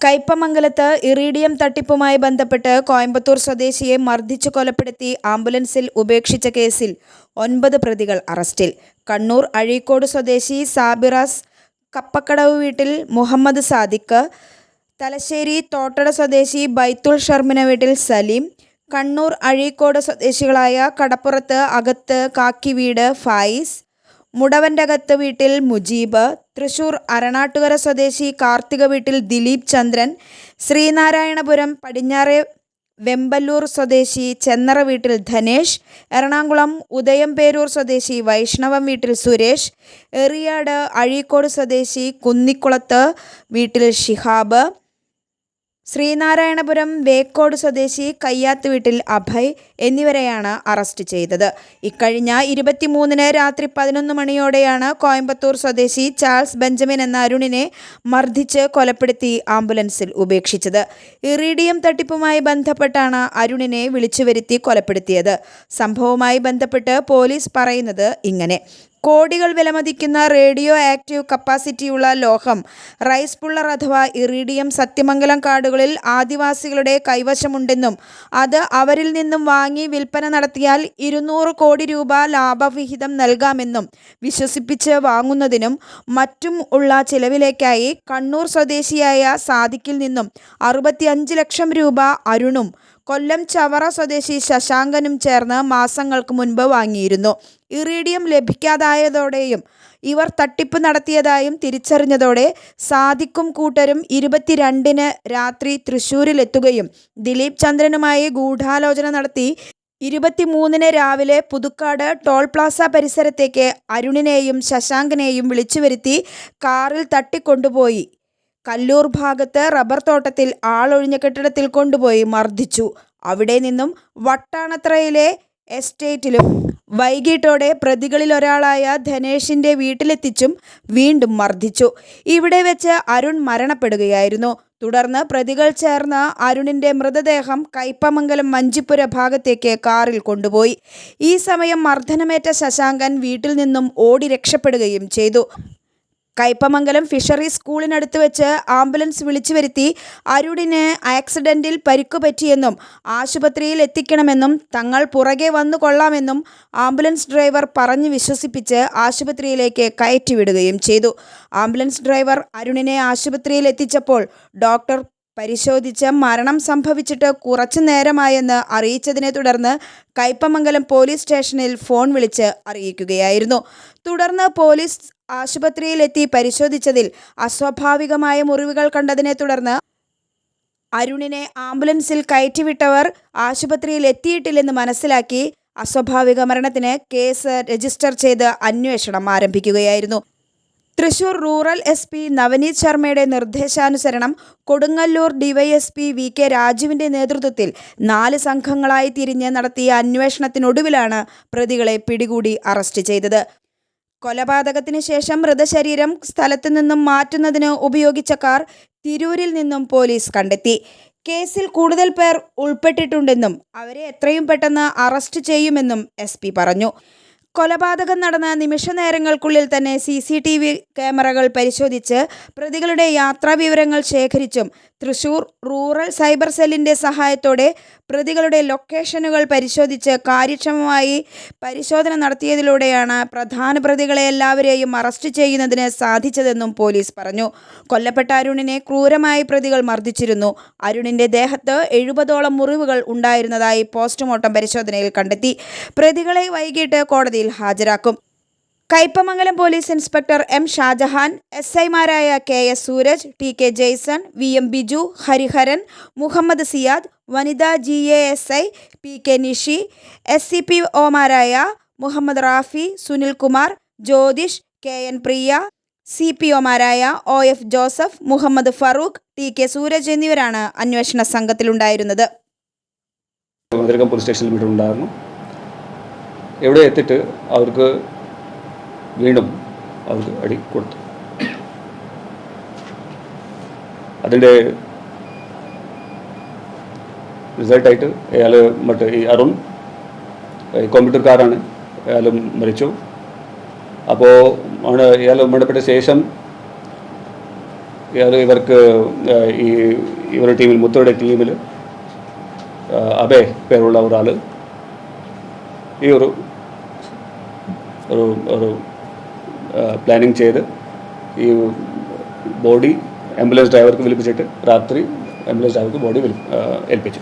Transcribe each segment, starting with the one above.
കയ്പമംഗലത്ത് iridium തട്ടിപ്പുമായി ബന്ധപ്പെട്ട് കോയമ്പത്തൂർ സ്വദേശിയെ മർദ്ദിച്ചു കൊലപ്പെടുത്തി ആംബുലൻസിൽ ഉപേക്ഷിച്ച കേസിൽ ഒൻപത് പ്രതികൾ അറസ്റ്റിൽ. കണ്ണൂർ അഴീക്കോട് സ്വദേശി സാബിറാസ് കപ്പക്കടവ് വീട്ടിൽ മുഹമ്മദ് സാദിഖ് തലശ്ശേരി തോട്ടട സ്വദേശി ബൈത്തുൽ ഷർമിന വീട്ടിൽ സലീം കണ്ണൂർ അഴീക്കോട് സ്വദേശികളായ കടപ്പുറത്ത് അകത്ത് കാക്കിവീട് ഫായിസ് മുടവന്റകത്ത് വീട്ടിൽ മുജീബ് തൃശൂർ അരണാട്ടുകര സ്വദേശി കാർത്തിക വീട്ടിൽ ദിലീപ് ചന്ദ്രൻ ശ്രീനാരായണപുരം പടിഞ്ഞാറെ വെമ്പല്ലൂർ സ്വദേശി ചെന്നറ വീട്ടിൽ ധനേഷ് എറണാകുളം ഉദയംപേരൂർ സ്വദേശി വൈഷ്ണവം വീട്ടിൽ സുരേഷ് എറിയാട് അഴീക്കോട് സ്വദേശി കുന്നിക്കുളത്ത് വീട്ടിൽ ഷിഹാബ് ശ്രീനാരായണപുരം വേക്കോട് സ്വദേശി കയ്യാത്ത് വീട്ടിൽ അഭയ് എന്നിവരെയാണ് അറസ്റ്റ് ചെയ്തത്. ഇക്കഴിഞ്ഞ ഇരുപത്തിമൂന്നിന് രാത്രി പതിനൊന്ന് മണിയോടെയാണ് കോയമ്പത്തൂർ സ്വദേശി ചാൾസ് ബെഞ്ചമിൻ എന്ന അരുണിനെ മർദ്ദിച്ച് കൊലപ്പെടുത്തി ആംബുലൻസിൽ ഉപേക്ഷിച്ചത്. ഇറീഡിയം തട്ടിപ്പുമായി ബന്ധപ്പെട്ടാണ് അരുണിനെ വിളിച്ചുവരുത്തി കൊലപ്പെടുത്തിയത്. സംഭവവുമായി ബന്ധപ്പെട്ട് പോലീസ് പറയുന്നത് ഇങ്ങനെ. കോടികൾ വിലമതിക്കുന്ന റേഡിയോ ആക്റ്റീവ് കപ്പാസിറ്റിയുള്ള ലോഹം റൈസ് പുള്ളർ അഥവാ ഇറീഡിയം സത്യമംഗലം കാടുകളിൽ ആദിവാസികളുടെ കൈവശമുണ്ടെന്നും അത് അവരിൽ നിന്നും വാങ്ങി വിൽപ്പന നടത്തിയാൽ ഇരുന്നൂറ് കോടി രൂപ ലാഭവിഹിതം നൽകാമെന്നും വിശ്വസിപ്പിച്ച് വാങ്ങുന്നതിനും മറ്റും ഉള്ള ചിലവിലേക്കായി കണ്ണൂർ സ്വദേശിയായ സാദിക്കിൽ നിന്നും അറുപത്തിയഞ്ച് ലക്ഷം രൂപ അരുണും കൊല്ലം ചവറ സ്വദേശി ശശാങ്കനും ചേർന്ന് മാസങ്ങൾക്ക് മുൻപ് വാങ്ങിയിരുന്നു. ഇറീഡിയം ലഭിക്കാതായതോടെയും ഇവർ തട്ടിപ്പ് നടത്തിയതായും തിരിച്ചറിഞ്ഞതോടെ സാദിക്കും കൂട്ടരും ഇരുപത്തിരണ്ടിന് രാത്രി തൃശൂരിലെത്തുകയും ദിലീപ് ചന്ദ്രനുമായി ഗൂഢാലോചന നടത്തി ഇരുപത്തിമൂന്നിന് രാവിലെ പുതുക്കാട് ടോൾ പ്ലാസ പരിസരത്തേക്ക് അരുണിനെയും ശശാങ്കനെയും വിളിച്ചുവരുത്തി കാറിൽ തട്ടിക്കൊണ്ടുപോയി. കല്ലൂർ ഭാഗത്ത് റബ്ബർ തോട്ടത്തിൽ ആളൊഴിഞ്ഞ കെട്ടിടത്തിൽ കൊണ്ടുപോയി മർദ്ദിച്ചു. അവിടെ നിന്നും വട്ടാണത്രയിലെ എസ്റ്റേറ്റിലും വൈകിട്ടോടെ പ്രതികളിലൊരാളായ ധനേഷിന്റെ വീട്ടിലെത്തിച്ചും വീണ്ടും മർദ്ദിച്ചു. ഇവിടെ വെച്ച് അരുൺ മരണപ്പെടുകയായിരുന്നു. തുടർന്ന് പ്രതികൾ ചേർന്ന് അരുണിന്റെ മൃതദേഹം കൈപ്പമംഗലം മഞ്ചിപ്പുര ഭാഗത്തേക്ക് കാറിൽ കൊണ്ടുപോയി. ഈ സമയം മർദ്ദനമേറ്റ ശശാങ്കൻ വീട്ടിൽ നിന്നും ഓടി രക്ഷപ്പെടുകയും ചെയ്തു. കയ്പമംഗലം ഫിഷറീസ് സ്കൂളിനടുത്ത് വെച്ച് ആംബുലൻസ് വിളിച്ചു വരുത്തി അരുണിന് ആക്സിഡന്റിൽ പരിക്കു പറ്റിയെന്നും ആശുപത്രിയിൽ എത്തിക്കണമെന്നും തങ്ങൾ പുറകെ വന്നു കൊള്ളാമെന്നും ആംബുലൻസ് ഡ്രൈവർ പറഞ്ഞു വിശ്വസിപ്പിച്ച് ആശുപത്രിയിലേക്ക് കയറ്റിവിടുകയും ചെയ്തു. ആംബുലൻസ് ഡ്രൈവർ അരുണിനെ ആശുപത്രിയിൽ എത്തിച്ചപ്പോൾ ഡോക്ടർ പരിശോധിച്ച് മരണം സംഭവിച്ചിട്ട് കുറച്ചു നേരമായെന്ന് അറിയിച്ചതിനെ തുടർന്ന് കയ്പമംഗലം പോലീസ് സ്റ്റേഷനിൽ ഫോൺ വിളിച്ച് അറിയിക്കുകയായിരുന്നു. തുടർന്ന് പോലീസ് ആശുപത്രിയിലെത്തി പരിശോധിച്ചതിൽ അസ്വാഭാവികമായ മുറിവുകൾ കണ്ടതിനെ തുടർന്ന് അരുണിനെ ആംബുലൻസിൽ കയറ്റിവിട്ടവർ ആശുപത്രിയിൽ എത്തിയിട്ടില്ലെന്ന് മനസ്സിലാക്കി അസ്വാഭാവിക മരണത്തിന് കേസ് രജിസ്റ്റർ ചെയ്ത് അന്വേഷണം ആരംഭിക്കുകയായിരുന്നു. Thrissur rural S P Navaneeth ശർമ്മയുടെ നിർദ്ദേശാനുസരണം കൊടുങ്ങല്ലൂർ ഡിവൈഎസ്പി വി കെ രാജുവിന്റെ നേതൃത്വത്തിൽ നാല് സംഘങ്ങളായി തിരിഞ്ഞ് നടത്തിയ അന്വേഷണത്തിനൊടുവിലാണ് പ്രതികളെ പിടികൂടി അറസ്റ്റ് ചെയ്തത്. കൊലപാതകത്തിന് ശേഷം മൃതശരീരം സ്ഥലത്ത് നിന്നും മാറ്റുന്നതിന് ഉപയോഗിച്ച കാർ തിരൂരിൽ നിന്നും പോലീസ് കണ്ടെത്തി. കേസിൽ കൂടുതൽ പേർ ഉൾപ്പെട്ടിട്ടുണ്ടെന്നും അവരെ എത്രയും പെട്ടെന്ന് അറസ്റ്റ് ചെയ്യുമെന്നും എസ് പറഞ്ഞു. കൊലപാതകം നടന്ന നിമിഷ നേരങ്ങൾക്കുള്ളിൽ തന്നെ സി സി ടി വി ക്യാമറകൾ പരിശോധിച്ച് പ്രതികളുടെ യാത്രാവിവരങ്ങൾ ശേഖരിച്ചും തൃശൂർ റൂറൽ സൈബർ സെല്ലിന്റെ സഹായത്തോടെ പ്രതികളുടെ ലൊക്കേഷനുകൾ പരിശോധിച്ച് കാര്യക്ഷമമായി പരിശോധന നടത്തിയതിലൂടെയാണ് പ്രധാന പ്രതികളെ എല്ലാവരെയും അറസ്റ്റ് ചെയ്യുന്നതിന് സാധിച്ചതെന്നും പോലീസ് പറഞ്ഞു. കൊല്ലപ്പെട്ട അരുണിനെ ക്രൂരമായി പ്രതികൾ മർദ്ദിച്ചിരുന്നു. അരുണിന്റെ ദേഹത്ത് എഴുപതോളം മുറിവുകൾ ഉണ്ടായിരുന്നതായി പോസ്റ്റ്മോർട്ടം പരിശോധനയിൽ കണ്ടെത്തി. പ്രതികളെ വൈകിട്ട് കോടതിയിൽ ഹാജരാക്കും. Kaipamangalam police inspector M Shajahan S ഐമാരായ K S Sooraj T K Jaison V M Biju Hariharan Muhammad Siyad വനിതാ G A S I P K Nishi S C P ഒമാരായ Muhammad Rafi Sunilkumar Jyothish K N Priya C P ഒമാരായ O F Joseph Muhammad Farooq T K Sooraj എന്നിവരാണ് അന്വേഷണ സംഘത്തിലുണ്ടായിരുന്നത്. Police സ്റ്റേഷനിൽ എവിടെ എത്തിയിട്ട് അവർക്ക് വീണ്ടും അവർക്ക് അടി കൊടുത്തു. അതിന്റെ റിസൾട്ടായിട്ട് അയാൾ മറ്റേ ഈ അരുൺ കോമ്പ്യൂട്ടർക്കാരാണ് അയാളും മരിച്ചു. അപ്പോൾ ആണ് ഇയാൾ മരണപ്പെട്ട ശേഷം ഇയാൾ ഇവർക്ക് ഈ ഇവരുടെ ടീമിൽ മുത്തയുടെ ടീമിൽ അബേ പേരുള്ള ഒരാൾ ഈ ഒരു ഒരു ഒരു പ്ലാനിങ് ചെയ്ത് ഈ ബോഡി ആംബുലൻസ് ഡ്രൈവർക്ക് വിളിപ്പിച്ചിട്ട് രാത്രി ആംബുലൻസ് ഡ്രൈവർക്ക് ബോഡി ഏൽപ്പിച്ചു.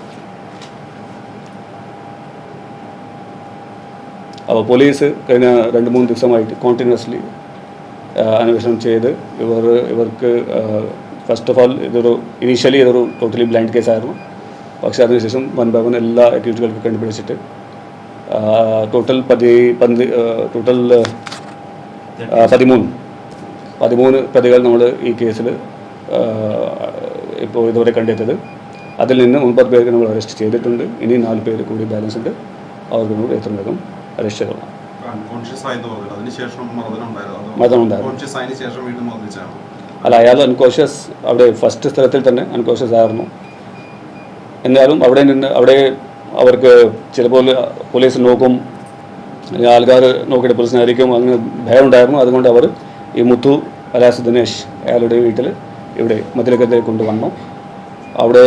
അപ്പോൾ പോലീസ് കഴിഞ്ഞ രണ്ട് മൂന്ന് ദിവസമായിട്ട് കോണ്ടിന്യൂസ്ലി അന്വേഷണം ചെയ്ത് ഇവർ ഇവർക്ക് ഫസ്റ്റ് ഓഫ് ഓൾ ഇതൊരു ഇനീഷ്യലി ഇതൊരു ടോട്ടലി ബ്ലൈൻഡ് കേസായിരുന്നു പക്ഷേ അതിനുശേഷം വൺ ബൈ വൺ എല്ലാ ആക്ടിവിറ്റികൾക്കും കണ്ടുപിടിച്ചിട്ട് ടോട്ടൽ പതി പന്ത് ടോട്ടൽ പതിമൂന്ന്. പതിമൂന്ന് പ്രതികൾ നമ്മൾ ഈ കേസിൽ ഇപ്പോൾ ഇതുവരെ കണ്ടെത്തിയത്. അതിൽ നിന്ന് ഒൻപത് പേർക്ക് നമ്മൾ അറസ്റ്റ് ചെയ്തിട്ടുണ്ട്. ഇനി നാല് പേര് കൂടി ബാലൻസ് ഉണ്ട്. അവർക്ക് നമ്മൾ എത്ര വേഗം അറസ്റ്റ് ചെയ്യണം മർദ്ദിച്ചാണ്. അല്ല അയാൾ അൺകോഷ്യസ് അവിടെ ഫസ്റ്റ് സ്ഥലത്തിൽ തന്നെ അൺകോഷ്യസ് ആയിരുന്നു. എന്നാലും അവിടെ നിന്ന് അവിടെ അവർക്ക് ചിലപ്പോൾ പോലീസ് നോക്കും ആൾക്കാർ നോക്കിയിട്ട് പ്രശ്നമായിരിക്കും അങ്ങ് ഭയം ഉണ്ടായിരുന്നു അതുകൊണ്ട് അവർ ഈ മുത്തു അലാസ് ദിനേഷ് അയാളുടെ വീട്ടിൽ ഇവിടെ മതിലക്കത്തെ കൊണ്ടുവന്നു. അവിടെ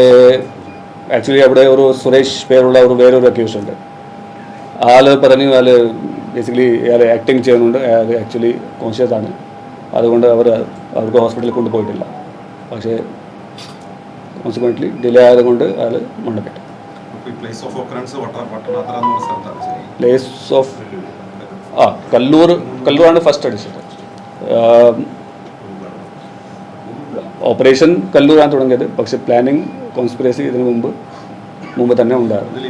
ആക്ച്വലി അവിടെ ഒരു സുരേഷ് പേരുള്ള ഒരു വേറൊരു അക്യൂസ് ഉണ്ട്. ആൾ പറഞ്ഞു അയാൾ ബേസിക്കലി അയാൾ ആക്ടിങ് ചെയ്യുന്നുണ്ട്. അയാൾ ആക്ച്വലി കോൺഷ്യസ് ആണ്. അതുകൊണ്ട് അവർ അവർക്ക് ഹോസ്പിറ്റലിൽ കൊണ്ടുപോയിട്ടില്ല. പക്ഷേ കോൺസിക്വന്റ്ലി ഡിലേ ആയതുകൊണ്ട് അയാൾ ഈ പ്ലേസ് ഓഫ് ഓക്കറൻസ് എന്ന് സ്ഥലത്താണ് പ്ലേസ് ഓഫ് ആ കല്ലൂർ കല്ലൂരാണ് ഫസ്റ്റ് അടിച്ചത്. ഓപ്പറേഷൻ കല്ലൂരാണ് തുടങ്ങിയത്. പക്ഷെ പ്ലാനിങ് കോൺസ്പിറസി ഇതിനു മുമ്പ് മുമ്പ് തന്നെ ഉണ്ടായിരുന്നു.